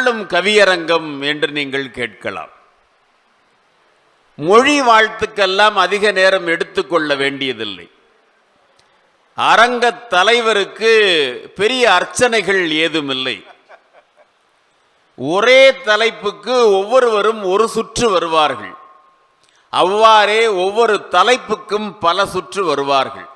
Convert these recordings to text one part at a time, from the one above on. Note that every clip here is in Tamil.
சுழலும் கவியரங்கம் என்று நீங்கள் கேட்கலாம். மொழி வாழ்த்துக்கெல்லாம் அதிக நேரம் எடுத்துக்கொள்ள வேண்டியதில்லை. அரங்க தலைவருக்கு பெரிய அர்ச்சனைகள் ஏதுமில்லை. ஒரே தலைப்புக்கு ஒவ்வொருவரும் ஒரு சுற்று வருவார்கள். அவ்வாறே ஒவ்வொரு தலைப்புக்கும் பல சுற்று வருவார்கள்.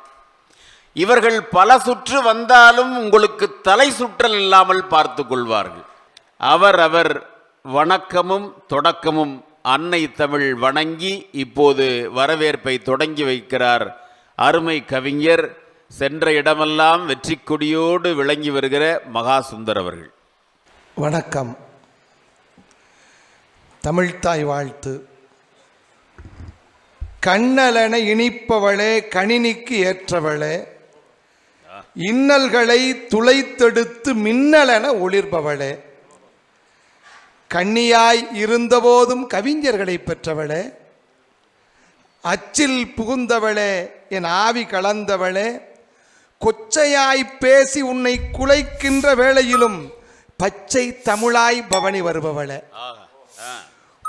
இவர்கள் பல சுற்று வந்தாலும் உங்களுக்கு தலை சுற்றல் இல்லாமல் பார்த்து கொள்வார்கள். அவர் அவர் வணக்கமும் தொடக்கமும் அன்னை தமிழ் வணங்கி இப்போது வரவேற்பை தொடங்கி வைக்கிறார். அருமை கவிஞர் சென்ற இடமெல்லாம் வெற்றி கொடியோடு விளங்கி வருகிற மகாசுந்தர் அவர்கள். வணக்கம். தமிழ்த்தாய் வாழ்த்து. கண்ணலன இனிப்பவளே கணினிக்கு ஏற்றவளே இன்னல்களை துளைத்தெடுத்து மின்னலென ஒளிர்பவளே கண்ணியாய் இருந்தபோதும் கவிஞர்களை பெற்றவளே அச்சில் புகுந்தவளே என் ஆவி கலந்தவளே கொச்சையாய் பேசி உன்னை குலைக்கின்ற வேளையிலும் பச்சை தமிழாய் பவனி வருபவளே.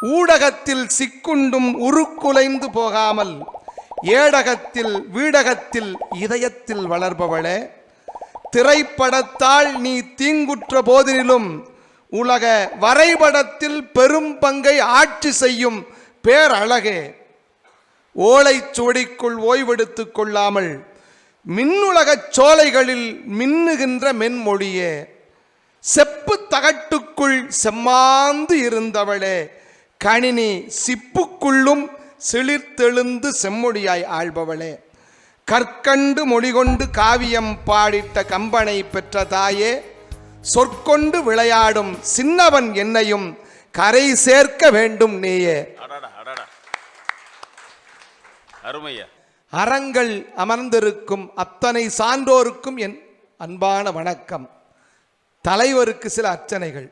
ஊடகத்தில் சிக்குண்டும் உருக்குலைந்து போகாமல் ஏடகத்தில் வீடகத்தில் இதயத்தில் வளர்பவளே திரைப்படத்தால் நீ தீங்குற்ற போதிலும் உலக வரைபடத்தில் பெரும் பங்கை ஆட்சி செய்யும் பேரழகே. ஓலைச் சுவடிக்குள் ஓய்வெடுத்து கொள்ளாமல் மின்னுலகச் சோலைகளில் மின்னுகின்ற மென்மொழியே. செப்பு தகட்டுக்குள் செம்மாந்து இருந்தவளே. கணினி சிப்புக்குள்ளும் சிலிர்த்தெழுந்து செம்மொழியாய் ஆள்பவளே கற்கண்டு மொழிகொண்டு காவியம் பாடிட்ட கம்பனை பெற்ற தாயே சொற்கொண்டு விளையாடும் சின்னவன் என்னையும் கரை சேர்க்க வேண்டும் நீயே. அருமையா. அறங்கள் அமர்ந்திருக்கும் அத்தனை சான்றோருக்கும் என் அன்பான வணக்கம். தலைவருக்கு சில அர்ச்சனைகள்.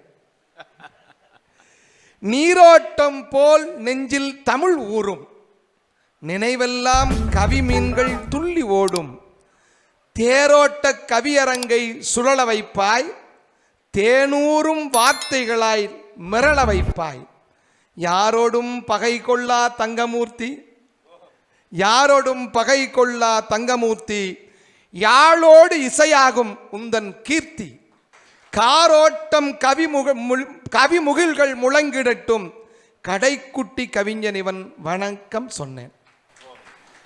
நீரோட்டம் போல் நெஞ்சில் தமிழ் ஊறும். நினைவெல்லாம் கவி மீன்கள் துள்ளி ஓடும். தேரோட்ட கவியரங்கை சுழல வைப்பாய். தேனூரும் வார்த்தைகளாய் மிரள வைப்பாய். யாரோடும் பகை கொள்ளா தங்கமூர்த்தி? யாரோடும் பகை கொள்ளா தங்கமூர்த்தி? யாழோடு இசையாகும் உந்தன் கீர்த்தி. காரோட்டம் கவிமுக கவிமுகில்கள் முழங்கிடட்டும். கடைக்குட்டி கவிஞன் இவன் வணக்கம் சொன்னேன்.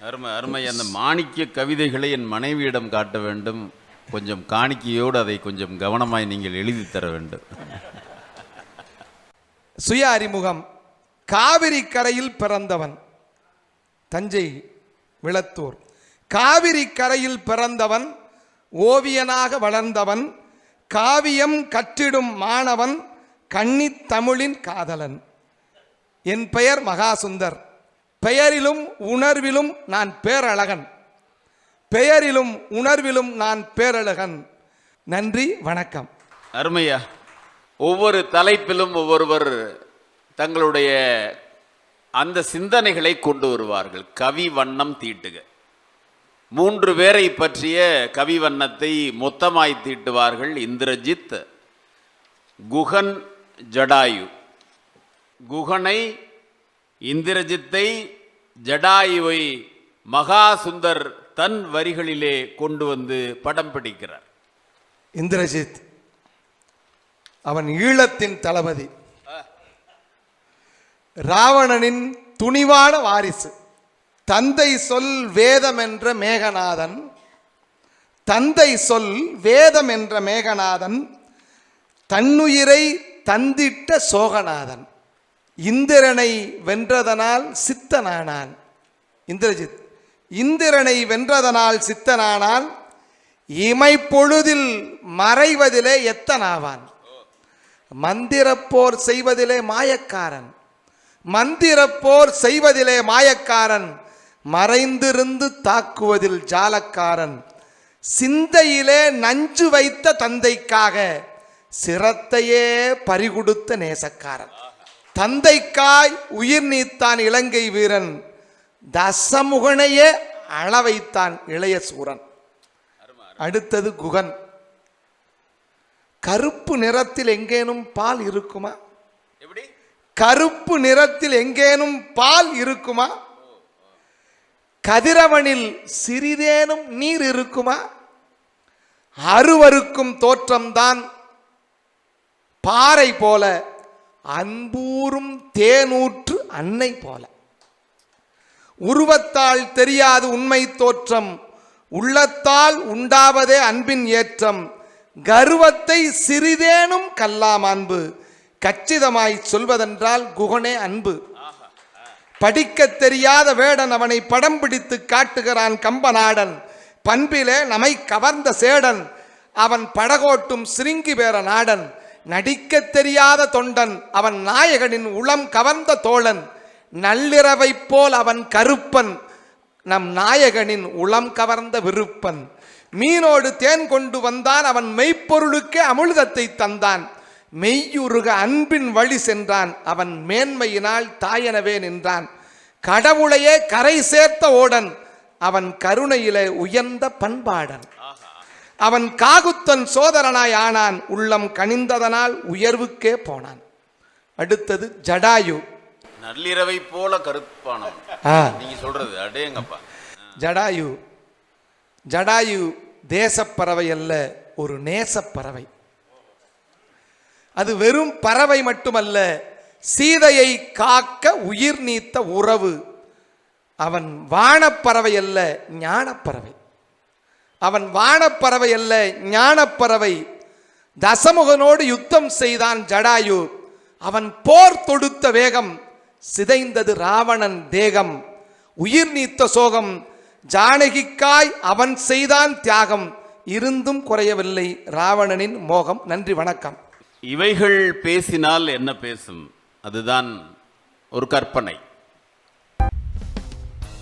அருமை அருமை. அந்த மாணிக்க கவிதைகளை என் மனைவியிடம் காட்ட வேண்டும். கொஞ்சம் காணிக்கையோடு அதை கொஞ்சம் கவனமாய் நீங்கள் எழுதி தர வேண்டும். சுய அறிமுகம். காவிரி கரையில் பிறந்தவன். தஞ்சை விளத்தூர். காவிரி கரையில் பிறந்தவன் ஓவியனாக வளர்ந்தவன் காவியம் கற்றிடும் மாணவன் கன்னித்தமிழின் காதலன். என் பெயர் மகாசுந்தர். பெயரிலும் உணர்விலும் நான் பேரழகன். பெயரிலும் உணர்விலும் நான் பேரழகன். நன்றி வணக்கம். அருமையா. ஒவ்வொரு தலைப்பிலும் ஒவ்வொருவர் தங்களுடைய அந்த சிந்தனைகளை கொண்டு வருவார்கள். கவி வண்ணம் தீட்டுக. மூன்று பேரை பற்றிய கவி வண்ணத்தை மொத்தமாய் தீட்டுவார்கள் இந்திரஜித் குகன் ஜடாயு. குகனை இந்திரஜித்தை ஜடாயுவை மகாசுந்தர் தன் வரிகளிலே கொண்டு வந்து படம் பிடிக்கிறார். இந்திரஜித் அவன் ஈழத்தின் தளபதி. ராவணனின் துணிவான வாரிசு. தந்தை சொல் வேதம் என்ற மேகநாதன் தந்தை சொல் வேதம் என்ற மேகநாதன் தன்னுயிரை தந்திட்ட சோகநாதன். இந்திரனை வென்றதனால் சித்தனானான். இந்திரஜித் இந்திரனை வென்றதனால் சித்தனானான் இமைப்பொழுதில் மறைவதிலே எத்தனாவான்? மந்திரப்போர் செய்வதிலே மாயக்காரன் மந்திரப்போர் செய்வதிலே மாயக்காரன் மறைந்திருந்து தாக்குவதில் ஜாலக்காரன் சிந்தையிலே நஞ்சு வைத்த தந்தைக்காக சிரத்தையே பறிகொடுத்த நேசக்காரன். தந்தைக்காய் உயிர் நீத்தான் இலங்கை வீரன் தசமுகனையே அள வைத்தான் இளைய சூரன். அடுத்தது குகன். கருப்பு நிறத்தில் எங்கேனும் பால் இருக்குமா? எப்படி? கருப்பு நிறத்தில் எங்கேனும் பால் இருக்குமா? கதிரவனில் சிறிதேனும் நீர் இருக்குமா? அருவருக்கும் தோற்றம்தான் பாறை போல அன்பூரும் தேனூற்று அன்னை போல. உருவத்தால் தெரியாது உண்மை தோற்றம். உள்ளத்தால் உண்டாவதே அன்பின் ஏற்றம். கர்வத்தை சிறிதேனும் கல்லாம் அன்பு. கச்சிதமாய் சொல்வதென்றால் குகனே அன்பு. படிக்கத் தெரியாத வேடன் அவனை படம் பிடித்து காட்டுகிறான் கம்பநாடன். பண்பிலே நம்மை கவர்ந்த சேடன். அவன் படகோட்டும் சிருங்கி பேர நாடன். நடிக்கத் தெரியாத தொண்டன். அவன் நாயகனின் உளம் கவர்ந்த தோழன். நள்ளிரவைப் போல் அவன் கருப்பன் நம் நாயகனின் உளம் கவர்ந்த விருப்பன். மீனோடு தேன் கொண்டு வந்தான் அவன் மெய்ப்பொருளுக்கே அமுழுதத்தை தந்தான். மெய்யுருக அன்பின் வழி சென்றான் அவன் மேன்மையினால் தாயனவே நின்றான். கடவுளையே கரை சேர்த்த ஓடன் அவன் கருணையிலே உயர்ந்த பண்பாடன். அவன் காகுத்தன் சோதரனாய் ஆனான் உள்ளம் கனிந்ததனால் உயர்வுக்கே போனான். அடுத்தது ஜடாயு. நள்ளிரவை போல கருப்பானவன். நீங்க சொல்றது அடேங்கப்பா ஜடாயு ஜடாயு தேசப்பறவை அல்ல ஒரு நேசப்பறவை. அது வெறும் பறவை மட்டுமல்ல சீதையை காக்க உயிர் நீத்த உறவு. அவன் வானப்பறவை அல்ல ஞானப்பறவை. அவன் வானப்பறவை அல்ல ஞானப்பறவை. தசமுகனோடு யுத்தம் செய்தான் ஜடாயு. அவன் போர் தொடுத்த வேகம் சிதைந்தது ராவணன் தேகம். உயிர் நீத்த சோகம். ஜானகிக்காய் அவன் செய்தான் தியாகம். இருந்தும் குறையவில்லை ராவணனின் மோகம். நன்றி வணக்கம். இவைகள் பேசினால் என்ன பேசும்? அதுதான் ஒரு கற்பனை.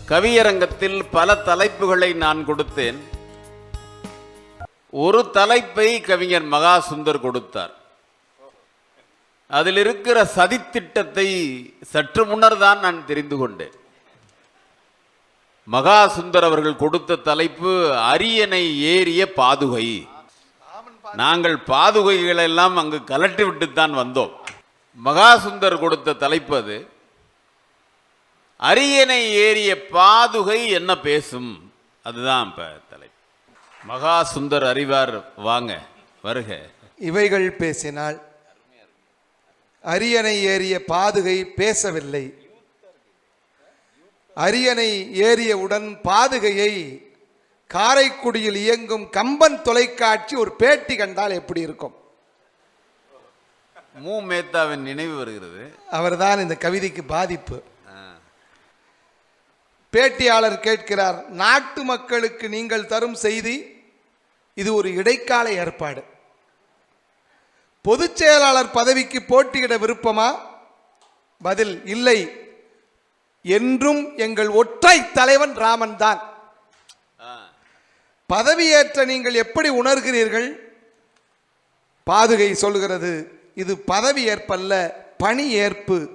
கவியரங்கத்தில் பல தலைப்புகளை நான் கொடுத்தேன். ஒரு தலைப்பை கவிஞர் மகா சுந்தர் கொடுத்தார். அதில் இருக்கிற சதித்திட்டத்தை சற்று முன்னர் தான் நான் தெரிந்து கொண்டேன். மகா சுந்தர் அவர்கள் கொடுத்த தலைப்பு அரியணை ஏறிய பாதுகை. நாங்கள் பாதுகைகளை எல்லாம் அங்கு கலட்டி விட்டுத்தான் வந்தோம். மகாசுந்தர் கொடுத்த தலைப்பு அது. அரியணை ஏறிய பாதுகை என்ன பேசும்? அதுதான் இப்ப தலைப்பு. மகாசுந்தர் அறிவார் வாங்க வருக. இவைகள் பேசினால் அரியணை ஏறிய பாதுகை பேசவில்லை. அரியணை ஏறியவுடன் பாதுகையை காரைக்குடியில் இயங்கும் கம்பன் தொலைக்காட்சி ஒரு பேட்டி கண்டால் எப்படி இருக்கும்? மு. மேத்தாவின் நினைவு வருகிறது. அவர்தான் இந்த கவிதைக்கு பாதிப்பு. பேட்டியாளர் கேட்கிறார் நாட்டு மக்களுக்கு நீங்கள் தரும் செய்தி இது ஒரு இடைக்கால ஏற்பாடு. பொதுச் செயலாளர் பதவிக்கு போட்டியிட விருப்பமா? பதில் இல்லை. என்றும் எங்கள் ஒற்றை தலைவன் ராமன் தான். பதவியேற்ற நீங்கள் எப்படி உணர்கிறீர்கள்? பாதுகை சொல்கிறது இது பதவி ஏற்பல்ல பணி ஏற்பு.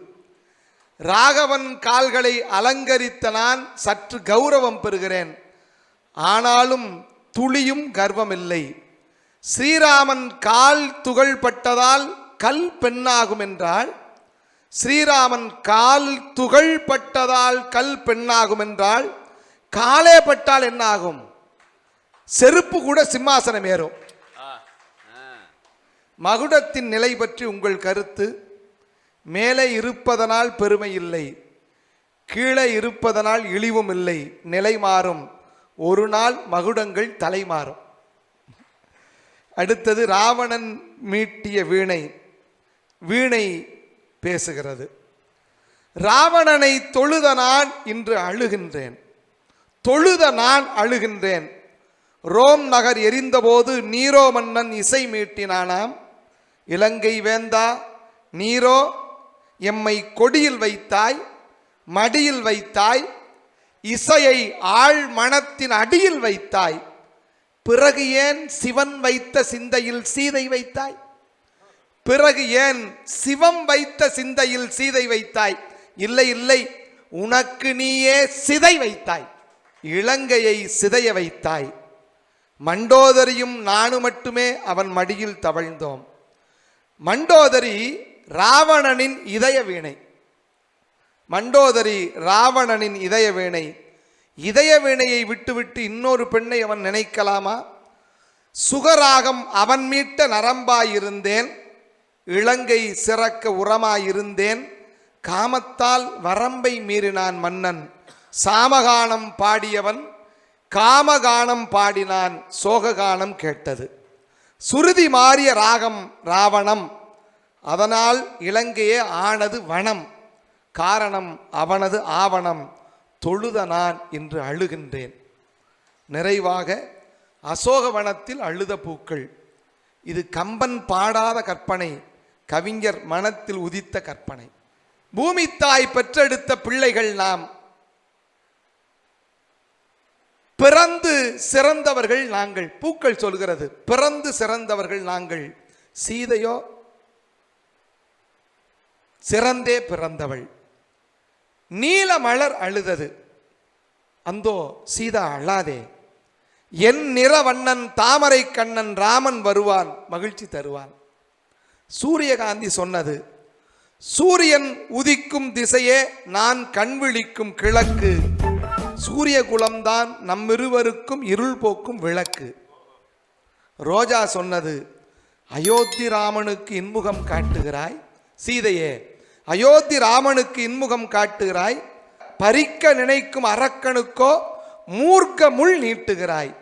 ராகவன் கால்களை அலங்கரித்த நான் சற்று கௌரவம் பெறுகிறேன். ஆனாலும் துளியும் கர்வமில்லை. ஸ்ரீராமன் கால் துகள் பட்டதால் கல் பெண்ணாகும் என்றால் ஸ்ரீராமன் கால் துகள் பட்டதால் கல் பெண்ணாகும் என்றால் காலே பட்டால் என்ன ஆகும் செருப்பு கூட சிம்மாசனம் ஏறும். மகுடத்தின் நிலை பற்றி உங்கள் கருத்து மேலே இருப்பதனால் பெருமை இல்லை கீழே இருப்பதனால் இழிவும் இல்லை நிலை மாறும். ஒரு நாள் மகுடங்கள் தலை மாறும். அடுத்தது ராவணன் மீட்டிய வீணை வீணை பேசுகிறது. ராவணனை தொழுத நான் இன்று அழுகின்றேன். தொழுத நான் அழுகின்றேன். ரோம் நகர் எரிந்தபோது நீரோ மன்னன் இசை மீட்டினானாம். இலங்கை வேந்தா நீரோ எம்மை கொடியில் வைத்தாய் மடியில் வைத்தாய் இசையை ஆழ் மனத்தின் அடியில் வைத்தாய். பிறகு ஏன் சிவன் வைத்த சிந்தையில் சீதை வைத்தாய்? பிறகு ஏன் சிவம் வைத்த சிந்தையில் சீதை வைத்தாய்? இல்லை இல்லை உனக்கு நீயே சிதை வைத்தாய். இலங்கையை சிதைய வைத்தாய். மண்டோதரியும் நானு மட்டுமே அவன் மடியில் தவழ்ந்தோம். மண்டோதரி ராவணனின் இதய வீணை. மண்டோதரி ராவணனின் இதய வீணை. இதய வீணையை விட்டுவிட்டு இன்னொரு பெண்ணை அவன் நினைக்கலாமா? சுகராகம் அவன் மீட்ட நரம்பாயிருந்தேன் இலங்கை சிறக்க உரமாயிருந்தேன் காமத்தால் வரம்பை மீறினான் மன்னன் சாமகானம் பாடியவன் காமகானம் பாடினான் சோககானம் கேட்டது. சுருதி மாறிய ராகம் ராவணம் அதனால் இலங்கையே ஆனது வனம் காரணம் அவனது ஆவணம். தொழுத நான் என்று அழுகின்றேன். நிறைவாக அசோகவனத்தில் அழுத பூக்கள். இது கம்பன் பாடாத கற்பனை கவிஞர் மனத்தில் உதித்த கற்பனை. பூமி தாய் பெற்றெடுத்த பிள்ளைகள் நாம். பிறந்து சிறந்தவர்கள் நாங்கள். பூக்கள் சொல்கிறது பிறந்து சிறந்தவர்கள் நாங்கள். சீதையோ சிறந்தே பிறந்தவள். நீலமலர் அழுதது. அந்தோ சீதா அழாதே. என் நிறவண்ணன் தாமரை கண்ணன் ராமன் வருவான் மகிழ்ச்சி தருவான். சூரியகாந்தி சொன்னது சூரியன் உதிக்கும் திசையே நான் கண்விழிக்கும் கிழக்கு. சூரிய குலம்தான் நம்மிருவருக்கும் இருள் போக்கும் விளக்கு. ரோஜா சொன்னது அயோத்தி ராமனுக்கு இன்முகம் காட்டுகிறாய். சீதையே அயோத்தி ராமனுக்கு இன்முகம் காட்டுகிறாய் பறிக்க நினைக்கும் அரக்கனுக்கோ மூர்க்க முள் நீட்டுகிறாய்.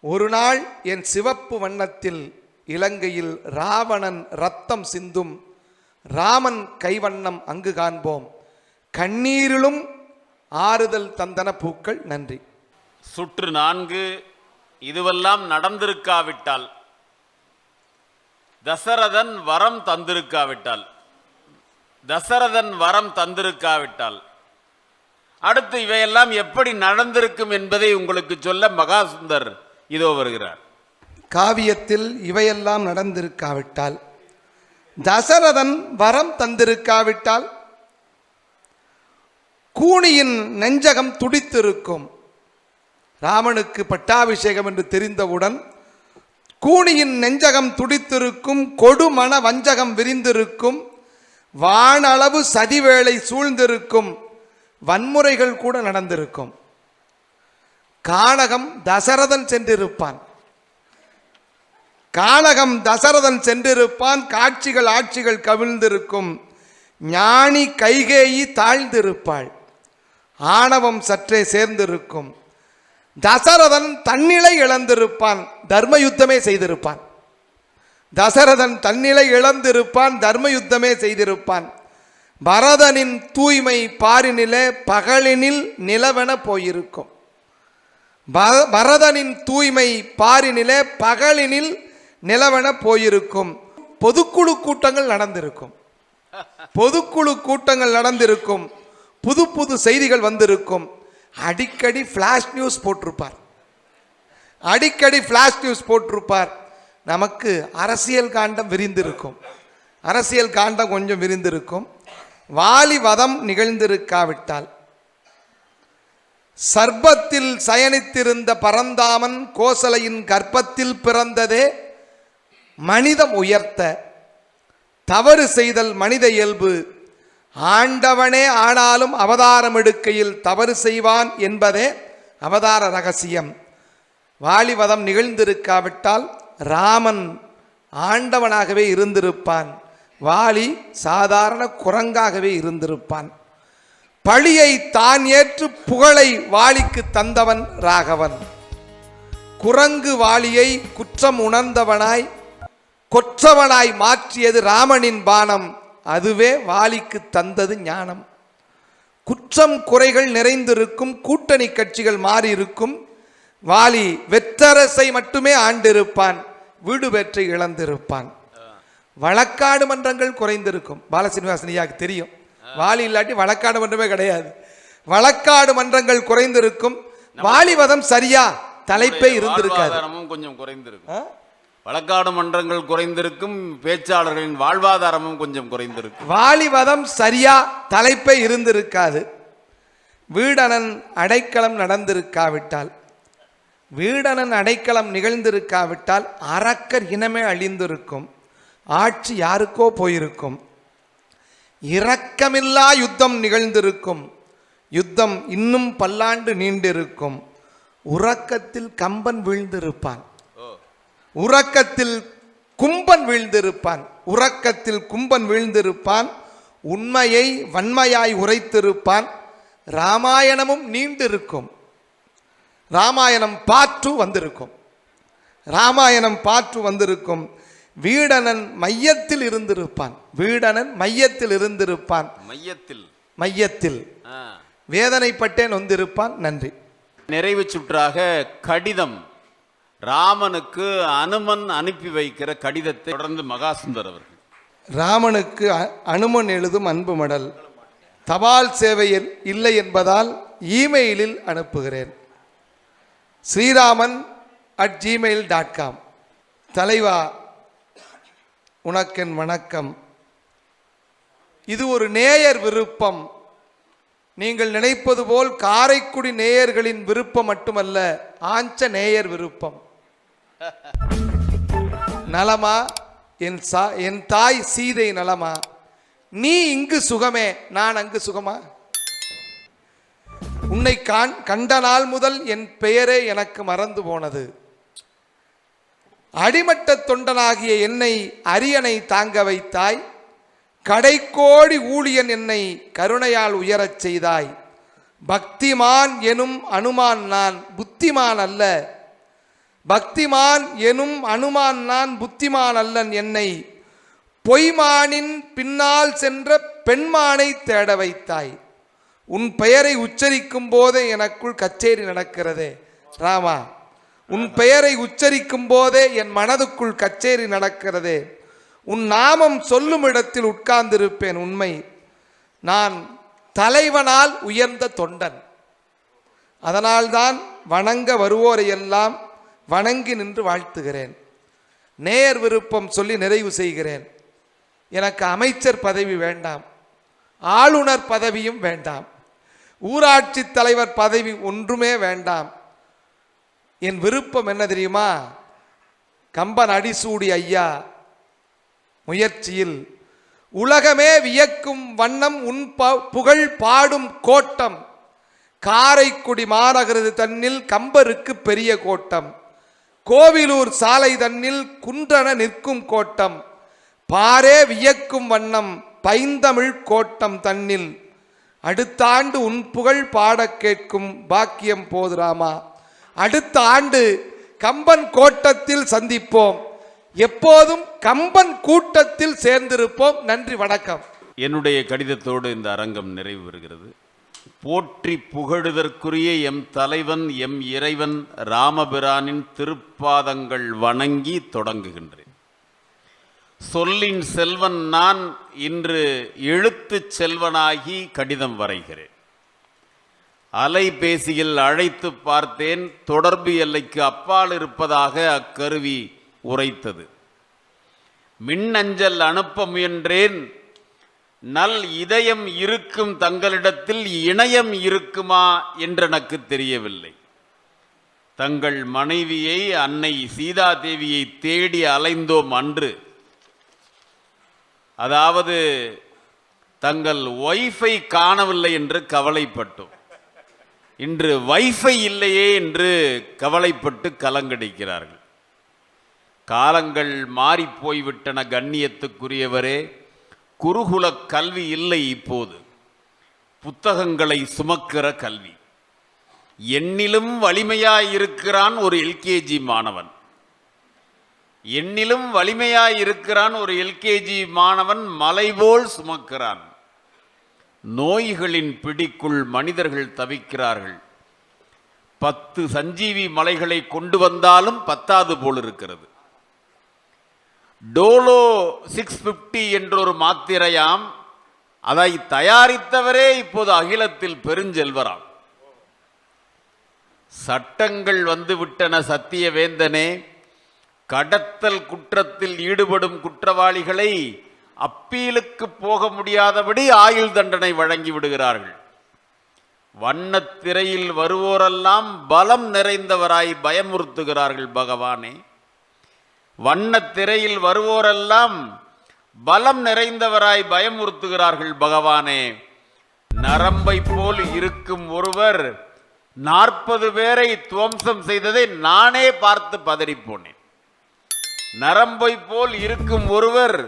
ஒரு நாள் என் சிவப்பு வண்ணத்தில் இலங்கையில் ராவணன் ரத்தம் சிந்தும் ராமன் கைவண்ணம் அங்கு காண்போம். கண்ணீரிலும் ஆறுதல் தந்தன பூக்கள் நன்றி. சுற்று நான்கு இதுவெல்லாம் நடந்திருக்காவிட்டால் தசரதன் வரம் தந்திருக்காவிட்டால். தசரதன் வரம் தந்திருக்காவிட்டால். அடுத்து இவையெல்லாம் எப்படி நடந்திருக்கும் என்பதை உங்களுக்கு சொல்ல மகாசுந்தர் இதோ வருகிறார். காவியத்தில் இவையெல்லாம் நடந்திருக்காவிட்டால் தசரதன் வரம் தந்திருக்காவிட்டால் கூணியின் நெஞ்சகம் துடித்திருக்கும். ராமனுக்கு பட்டாபிஷேகம் என்று தெரிந்தவுடன் கூணியின் நெஞ்சகம் துடித்திருக்கும் கொடுமன வஞ்சகம் விரிந்திருக்கும் வானளவு சதிவேளை சூழ்ந்திருக்கும் வன்முறைகள் கூட நடந்திருக்கும். கானகம் தசரதன் சென்றிருப்பான். கானகம் தசரதன் சென்றிருப்பான் காட்சிகள் ஆட்சிகள் கவிழ்ந்திருக்கும் ஞானி கைகேயி தாழ்ந்திருப்பாள். ஆணவம் சற்றே சேர்ந்திருக்கும். தசரதன் தன்னிலை இழந்திருப்பான் தர்ம யுத்தமே செய்திருப்பான். தசரதன் தன்னிலை இழந்திருப்பான் தர்ம யுத்தமே செய்திருப்பான். பரதனின் தூய்மை பாரினில பகலினில் நிலவென போயிருக்கும். பரதனின் தூய்மை பாரினில பகலினில் நிலவென போயிருக்கும். பொதுக்குழு கூட்டங்கள் நடந்திருக்கும். பொதுக்குழு கூட்டங்கள் நடந்திருக்கும். புது புது செய்திகள் வந்திருக்கும். அடிக்கடி ஃப்ளாஷ் நியூஸ் போட்டிருப்பார். அடிக்கடி ஃப்ளாஷ் நியூஸ் போட்டிருப்பார். நமக்கு அரசியல் காண்டம் விரிந்திருக்கும். அரசியல் காண்டம் கொஞ்சம் விரிந்திருக்கும். வாலி வதம் நிகழ்ந்திருக்காவிட்டால். சர்ப்பத்தில் சயனித்திருந்த பரந்தாமன் கோசலையின் கர்ப்பத்தில் பிறந்ததே மனிதம் உயர்த்த. தவறு செய்தல் மனித இயல்பு. ஆண்டவனே ஆனாலும் அவதாரம் எடுக்கையில் தவறு செய்வான் என்பதே அவதார ரகசியம். வாலிவதம் நிகழ்ந்திருக்காவிட்டால் ராமன் ஆண்டவனாகவே இருந்திருப்பான். வாலி சாதாரண குரங்காகவே இருந்திருப்பான். பழியை தான் ஏற்று புகழை வாளிக்கு தந்தவன் ராகவன். குரங்கு வாளியை குற்றம் உணர்ந்தவனாய் கொற்றவனாய் மாற்றியது ராமனின் பானம். அதுவே வாலிக்கு தந்தது ஞானம். குற்றம் குறைகள் நிறைந்திருக்கும் கூட்டணி கட்சிகள் மாறியிருக்கும் வாலி வெற்றரசை மட்டுமே ஆண்டிருப்பான் வீடு பெற்றை இழந்திருப்பான். வழக்காடு மன்றங்கள் குறைந்திருக்கும். பாலசீனிவாசனியாக்கு தெரியும். வாலி இல்லாட்டி வழக்காடு மன்றமே கிடையாது. வழக்காடு மன்றங்கள் குறைந்திருக்கும். வாலிவதம் சரியா தலைப்பே இருந்திருக்காது. கொஞ்சம் குறைந்திருக்கும்? வழக்காடு மன்றங்கள் குறைந்திருக்கும். பேச்சாளர்களின் வாழ்வாதாரமும் கொஞ்சம் குறைந்திருக்கும். வாலிவதம் சரியா தலைப்பே இருந்திருக்காது. வீடனன் அடைக்கலம் நடந்திருக்காவிட்டால் வீடனன் அடைக்கலம் நிகழ்ந்திருக்காவிட்டால் அரக்கர் இனமே அழிந்திருக்கும். ஆட்சி யாருக்கோ போயிருக்கும். இரக்கமில்லா யுத்தம் நிகழ்ந்திருக்கும். யுத்தம் இன்னும் பல்லாண்டு நீண்டிருக்கும். உறக்கத்தில் கம்பன் வீழ்ந்திருப்பான். உறக்கத்தில் கும்பன் வீழ்ந்திருப்பான். உறக்கத்தில் கும்பன் வீழ்ந்திருப்பான். உண்மையை வன்மையாய் உரைத்திருப்பான். ராமாயணமும் நீண்டிருக்கும். ராமாயணம் பாற்று வந்திருக்கும். ராமாயணம் பாற்று வந்திருக்கும். வீடனன் மையத்தில் இருந்திருப்பான். வீடனன் மையத்தில் இருந்திருப்பான். மையத்தில். மையத்தில். வேதனைப்பட்டேன் வந்திருப்பான். நன்றி. நிறைவு சுற்றாக கடிதம். ராமனுக்கு அனுமன் அனுப்பி வைக்கிற கடிதத்தை தொடர்ந்து மகாசுந்தர் அவர்கள். ராமனுக்கு அனுமன் எழுதும் அன்பு மடல். தபால் சேவையில் இல்லை என்பதால் இமெயிலில் அனுப்புகிறேன். Sriraman at Gmail dot com தலைவா உனக்கென் வணக்கம். இது ஒரு நேயர் விருப்பம். நீங்கள் நினைப்பது போல் காரைக்குடி நேயர்களின் விருப்பம் மட்டுமல்ல ஆஞ்ச நேயர் விருப்பம். நலமா என் சா என் தாய் சீதை நலமா? நீ இங்கு சுகமே நான் அங்கு சுகமா? உன்னை காண் கண்ட நாள் முதல் என் பெயரே எனக்கு மறந்து போனது. அடிமட்ட தொண்டனாகிய என்னை அரியணை தாங்க வைத்தாய். கடைக்கோடி ஊழியன் என்னை கருணையால் உயரச் செய்தாய். பக்திமான் எனும் அனுமான் நான் புத்திமான் அல்ல. பக்திமான் எனும் அனுமான் நான் புத்திமான் அல்லன் என்னை பொய்மானின் பின்னால் சென்ற பெண்மானை தேட வைத்தாய். உன் பெயரை உச்சரிக்கும் போதே எனக்குள் கச்சேரி நடக்கிறதே. ராமா உன் பெயரை உச்சரிக்கும் போதே என் மனதுக்குள் கச்சேரி நடக்கிறதே. உன் நாமம் சொல்லும் இடத்தில் உட்கார்ந்திருப்பேன் உண்மை. நான் தலைவனால் உயர்ந்த தொண்டன். அதனால்தான் வணங்க வருவோரையெல்லாம் வணங்கி நின்று வாழ்த்துகிறேன். நேர் விருப்பம் சொல்லி நிறைவு செய்கிறேன். எனக்கு அமைச்சர் பதவி வேண்டாம். ஆளுநர் பதவியும் வேண்டாம். ஊராட்சி தலைவர் பதவி ஒன்றுமே வேண்டாம். என் விருப்பம் என்ன தெரியுமா? கம்பன் அடிசூடி ஐயா முயற்சியில் உலகமே வியக்கும் வண்ணம் உன் ப- புகழ் பாடும் கோட்டம். காரைக்குடி மாநகரது தன்னில் கம்பருக்கு பெரிய கோட்டம். கோவிலூர் சாலை தன்னில் குன்றன நிற்கும் கோட்டம். பாரே வியக்கும் வண்ணம் பைந்தமிழ் கோட்டம் தன்னில். அடுத்த ஆண்டு உன் புகழ் பாடக் கேட்கும் பாக்கியம் போதுராமா அடுத்த ஆண்டு கம்பன் கோட்டத்தில் சந்திப்போம். எப்போதும் கம்பன் கூட்டத்தில் சேர்ந்திருப்போம். நன்றி வணக்கம். என்னுடைய கடிதத்தோடு இந்த அரங்கம் நிறைவு பெறுகிறது. போற்றி புகழுதற்குரிய எம் தலைவன் எம் இறைவன் ராமபிரானின் திருப்பாதங்கள் வணங்கி தொடங்குகின்றேன். சொல்லின் செல்வன் நான் இன்று எழுத்துச் செல்வனாகி கடிதம் வரைகிறேன். அலைபேசியில் அழைத்து பார்த்தேன் தொடர்பு எல்லைக்கு அப்பால் இருப்பதாக அக்கருவி உரைத்தது. மின்னஞ்சல் அனுப்ப முயன்றேன் நல் இதயம் இருக்கும் தங்களிடத்தில் இணையம் இருக்குமா என்று எனக்கு தெரியவில்லை. தங்கள் மனைவியை அன்னை சீதாதேவியை தேடி அலைந்தோம் அன்று அதாவது தங்கள் ஒய்ஃபை காணவில்லை என்று கவலைப்பட்டோம். இன்று வைஃபை இல்லையே என்று கவலைப்பட்டு கலங்கடிக்கிறார்கள். காலங்கள் மாறி போய்விட்டன கண்ணியத்துக்குரியவரே. குருகுல கல்வி இல்லை இப்போது. புத்தகங்களை சுமக்கிற கல்வி. எண்ணிலும் வலிமையாயிருக்கிறான் ஒரு எல்கேஜி மாணவன். எண்ணிலும் வலிமையாயிருக்கிறான் ஒரு எல்கேஜி மாணவன் மலைபோல் சுமக்கிறான். நோய்களின் பிடிக்குள் மனிதர்கள் தவிக்கிறார்கள். பத்து சஞ்சீவி மலைகளை கொண்டு வந்தாலும் பத்தாது போல் இருக்கிறது டோலோ சிக்ஸ் பிப்டி என்றொரு மாத்திரையாம் அதை தயாரித்தவரே இப்போது அகிலத்தில் பெருஞ்செல்வராம். சட்டங்கள் வந்து விட்டன சத்தியவேந்தனே. கடத்தல் குற்றத்தில் ஈடுபடும் குற்றவாளிகளை அப்பீலுக்கு போக முடியாதபடி ஆயுள் தண்டனை வழங்கி விடுகிறார்கள். வண்ணத்திரையில் வருவோரெல்லாம் பலம் நிறைந்தவராய் பயமுறுத்துகிறார்கள் பகவானே. வண்ணத் திரையில் வருவோரெல்லாம் பலம் நிறைந்தவராய் பயமுறுத்துகிறார்கள் பகவானே. நரம்பை போல் இருக்கும் ஒருவர் நாற்பது பேரை துவம்சம் செய்ததை நானே பார்த்து பதறிப்போனேன் நரம்பை போல் இருக்கும் ஒருவர்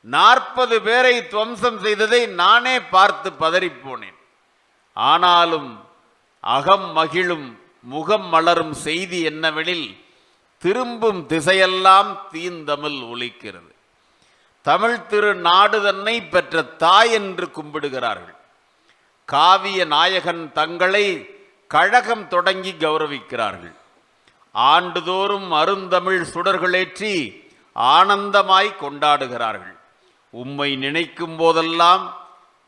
நாற்பது பேரை துவம்சம் செய்ததை நானே பார்த்து பதறிப்போனேன். ஆனாலும் அகம் மகிழும் முகம் மலரும் செய்தி என்னவெனில் திரும்பும் திசையெல்லாம் தீந்தமிழ் ஒலிக்கிறது. தமிழ் திரு நாடு தன்னை பெற்ற தாய் என்று கும்பிடுகிறார்கள். காவிய நாயகன் தங்களை கழகம் தொடங்கி கௌரவிக்கிறார்கள். ஆண்டுதோறும் அருந்தமிழ் சுடர்களேற்றி ஆனந்தமாய் கொண்டாடுகிறார்கள். உம்மை நினைக்கும் போதெல்லாம்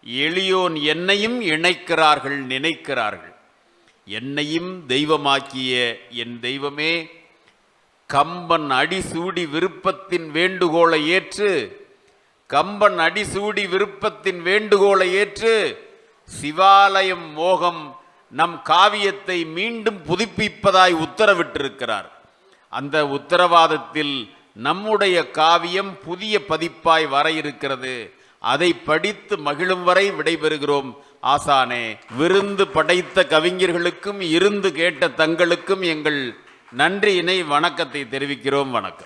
எளியோன் என்னையும் இணைக்கிறார்கள் நினைக்கிறார்கள். என்னையும் தெய்வமாக்கிய என் தெய்வமே கம்பன் அடிசூடி விருப்பத்தின் வேண்டுகோளை ஏற்று கம்பன் அடிசூடி விருப்பத்தின் வேண்டுகோளை ஏற்று சிவாலயம் மோகம் நம் காவியத்தை மீண்டும் புதுப்பிப்பதாய் உத்தரவிட்டிருக்கிறார். அந்த உத்தரவாதத்தில் நம்முடைய காவியம் புதிய பதிப்பாய் வர இருக்கிறது. அதை படித்து மகிழும் வரை விடைபெறுகிறோம். ஆசானே விருந்து படைத்த கவிஞர்களுக்கும் இருந்து கேட்ட தங்களுக்கும் எங்கள் நன்றியினை வணக்கத்தை தெரிவிக்கிறோம். வணக்கம்.